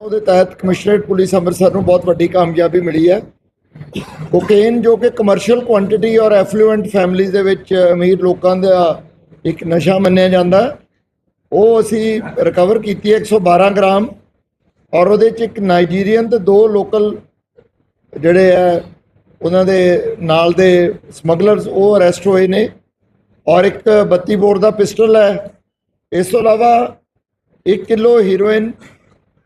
ਉਹਦੇ ਤਹਿਤ commissionerate police Amritsar ਨੂੰ ਬਹੁਤ ਵੱਡੀ ਕਾਮਯਾਬੀ ਮਿਲੀ ਹੈ। ਕੋਕੇਨ ਜੋ ਕਿ ਕਮਰਸ਼ੀਅਲ ਕੁਆਂਟੀਟੀ ਔਰ ਐਫਲੂਐਂਟ ਫੈਮਿਲੀਜ਼ ਦੇ ਵਿੱਚ ਅਮੀਰ ਲੋਕਾਂ ਦਾ ਇੱਕ ਨਸ਼ਾ ਮੰਨਿਆ ਜਾਂਦਾ ਉਹ ਅਸੀਂ ਰਿਕਵਰ ਕੀਤੀ ਹੈ 112 ਗ੍ਰਾਮ ਔਰ ਉਹਦੇ ਚ ਇੱਕ ਨਾਈਜੀਰੀਅਨ ਤੇ ਦੋ ਲੋਕਲ ਜਿਹੜੇ ਹੈ, ਉਹਨਾਂ ਦੇ ਨਾਲ ਦੇ ਸਮਗਲਰਸ ਉਹ ਅਰੈਸਟ ਹੋਏ ਨੇ ਔਰ ਇੱਕ 32 ਬੋਰ ਦਾ ਪਿਸਟਲ ਹੈ। ਇਸ ਤੋਂ ਇਲਾਵਾ 1 ਕਿਲੋ ਹੀਰੋਇਨ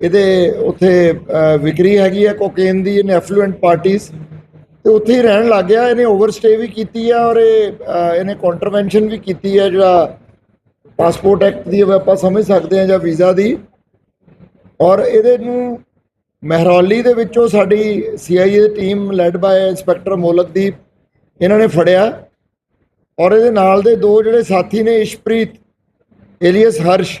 ਇਹਦੇ ਉੱਥੇ ਵਿਕਰੀ ਹੈਗੀ ਹੈ ਕੋਕੇਨ ਦੀ, ਇਹਨੇ ਐਫਲੂਐਂਟ ਪਾਰਟੀਆਂ ਤੇ ਉੱਥੇ ਹੀ ਰਹਿਣ ਲੱਗ ਗਿਆ। ਇਹਨੇ ਓਵਰਸਟੇ ਵੀ ਕੀਤੀ ਆ ਔਰ ਇਹ ਇਹਨੇ ਕੰਟਰਵੈਂਸ਼ਨ ਵੀ ਕੀਤੀ ਹੈ ਜਿਹੜਾ ਪਾਸਪੋਰਟ ਐਕਟ ਦੀ ਆਪਾਂ ਸਮਝ ਸਕਦੇ ਹਾਂ ਜਾਂ ਵੀਜ਼ਾ ਦੀ। ਔਰ ਇਹਦੇ ਨੂੰ ਮਹਿਰੌਲੀ ਦੇ ਵਿੱਚੋਂ ਸਾਡੀ CIA the team led by inspector Molakdeep, ਇਹਨਾਂ ਨੇ ਫੜਿਆ। ਔਰ ਇਹਦੇ ਨਾਲ ਦੇ ਦੋ ਜਿਹੜੇ ਸਾਥੀ ਨੇ, ਇਸ਼ਪ੍ਰੀਤ ਏਲੀਅਸ ਹਰਸ਼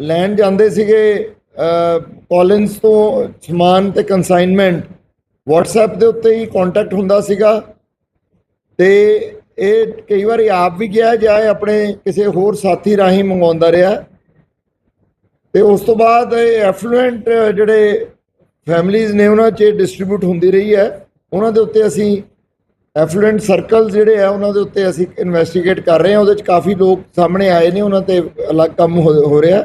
ਲੈਣ ਜਾਂਦੇ ਸੀਗੇ ਕਾਲਿੰਸ ਤੋਂ ਸਮਾਨ ਤੇ ਕੰਸਾਈਨਮੈਂਟ WhatsApp ਦੇ ਉੱਤੇ ਹੀ ਕੰਟੈਕਟ ਹੁੰਦਾ ਸੀਗਾ। ਤੇ ਇਹ ਕਈ ਵਾਰੀ ਆਪ ਵੀ ਗਿਆ ਜਾਂ ਆਪਣੇ ਕਿਸੇ ਹੋਰ ਸਾਥੀ ਰਾਹੀਂ ਮੰਗਵਾਉਂਦਾ ਰਿਹਾ। ਤੇ ਉਸ ਤੋਂ ਬਾਅਦ ਇਹ ਐਫਲੂਐਂਟ ਜਿਹੜੇ ਫੈਮਲੀਆਂ ਨੇ ਉਹਨਾਂ 'ਚ ਡਿਸਟ੍ਰੀਬਿਊਟ ਹੁੰਦੀ ਰਹੀ ਹੈ। ਉਹਨਾਂ ਦੇ ਉੱਤੇ ਅਸੀਂ ਐਫਲੂਐਂਟ ਸਰਕਲ ਜਿਹੜੇ ਆ, ਉਹਨਾਂ ਦੇ ਉੱਤੇ ਅਸੀਂ ਇਨਵੈਸਟੀਗੇਟ ਕਰ ਰਹੇ ਹਾਂ। ਉਹਦੇ 'ਚ ਕਾਫੀ ਲੋਕ ਸਾਹਮਣੇ ਆਏ ਨੇ, ਉਹਨਾਂ ਤੇ ਅਲੱਗ ਕੰਮ ਹੋ ਹੋ ਰਿਹਾ।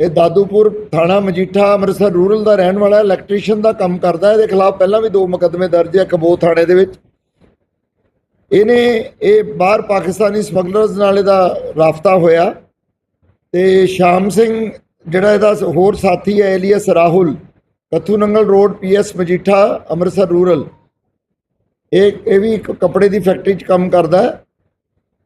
ਇਹ ਦਾਦੂਪੁਰ ਥਾਣਾ ਮਜੀਠਾ ਅੰਮ੍ਰਿਤਸਰ ਰੂਰਲ ਦਾ ਰਹਿਣ ਵਾਲਾ ਇਲੈਕਟ੍ਰੀਸ਼ੀਅਨ ਦਾ ਕੰਮ ਕਰਦਾ ਇਹਦੇ ਖਿਲਾਫ ਪਹਿਲਾਂ ਵੀ ਦੋ ਮੁਕੱਦਮੇ ਦਰਜ ਹੈ ਕਬੋ ਥਾਣੇ ਦੇ ਵਿੱਚ। ਇਹਨੇ ਇਹ ਬਾਹਰ ਪਾਕਿਸਤਾਨੀ ਸਮਗਲਰਸ ਨਾਲ ਇਹਦਾ ਰਾਫਤਾ ਹੋਇਆ ਤੇ ਸ਼ਾਮ ਸਿੰਘ, ਜਿਹੜਾ ਇਹਦਾ ਹੋਰ ਸਾਥੀ ਹੈ alias Rahul Katthu Nangal road, PS Majitha, Amritsar rural. ਇਹ ਇਹ ਵੀ ਇੱਕ ਕੱਪੜੇ ਦੀ ਫੈਕਟਰੀ 'ਚ ਕੰਮ ਕਰਦਾ ਹੈ।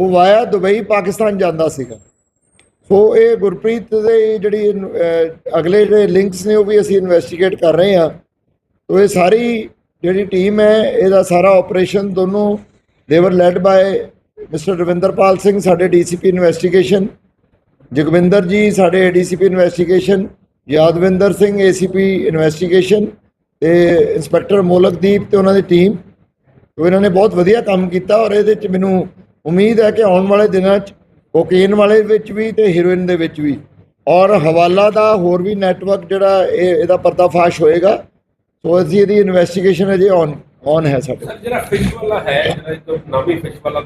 ਉਹ ਵਾਇਆ ਦੁਬਈ ਪਾਕਿਸਤਾਨ ਜਾਂਦਾ ਸੀਗਾ। ਸੋ ਇਹ ਗੁਰਪ੍ਰੀਤ ਦੇ ਜਿਹੜੀ ਅਹ, ਅਗਲੇ ਜਿਹੜੇ ਲਿੰਕਸ ਨੇ ਉਹ ਵੀ ਅਸੀਂ ਇਨਵੈਸਟੀਗੇਟ ਕਰ ਰਹੇ ਹਾਂ। ਸੋ ਇਹ ਸਾਰੀ ਜਿਹੜੀ ਟੀਮ ਹੈ ਇਹਦਾ ਸਾਰਾ ਆਪਰੇਸ਼ਨ ਦੋਨੋਂ ਦੇਵਰ led by mister Ravinderpal Singh ਸਾਡੇ ਡੀਸੀਪੀ ਇਨਵੈਸਟੀਗੇਸ਼ਨ ਜਗਵਿੰਦਰ ਜੀ ਸਾਡੇ ADCP investigation Yadwinder Singh ACP investigation ਤੇ ਇੰਸਪੈਕਟਰ ਮੋਲਕਦੀਪ ਤੇ ਉਹਨਾਂ ਦੀ ਟੀਮ ਤੋ ਇਹਨਾਂ ਨੇ ਬਹੁਤ ਵਧੀਆ ਕੰਮ ਕੀਤਾ ਔਰ ਇਹਦੇ ਵਿੱਚ ਮੈਨੂੰ ਉਮੀਦ ਹੈ ਕਿ ਆਉਣ ਵਾਲੇ ਦਿਨਾਂ 'ਚ, ਕੋਕੇਨ ਵਾਲੇ ਵਿੱਚ ਵੀ ਤੇ ਹੀਰੋਇਨ ਦੇ ਵਿੱਚ ਵੀ। ਔਰ ਹਵਾਲਾ ਦਾ ਹੋਰ ਵੀ ਨੈਟਵਰਕ ਜਿਹੜਾ ਇਹ, ਇਹਦਾ ਪਰਦਾਫਾਸ਼ ਹੋਏਗਾ। ਸੋ ਅਸੀਂ ਇਹਦੀ ਇਨਵੈਸਟੀਗੇਸ਼ਨ ਅਜੇ ਔਨ ਔਨ ਹੈ ਸਾਡੇ ਸਰ, ਜਿਹੜਾ ਫਿਸ਼ ਵਾਲਾ ਹੈ, ਜਿਹੜਾ ਇੱਕ ਫਿਸ਼ ਵਾਲਾ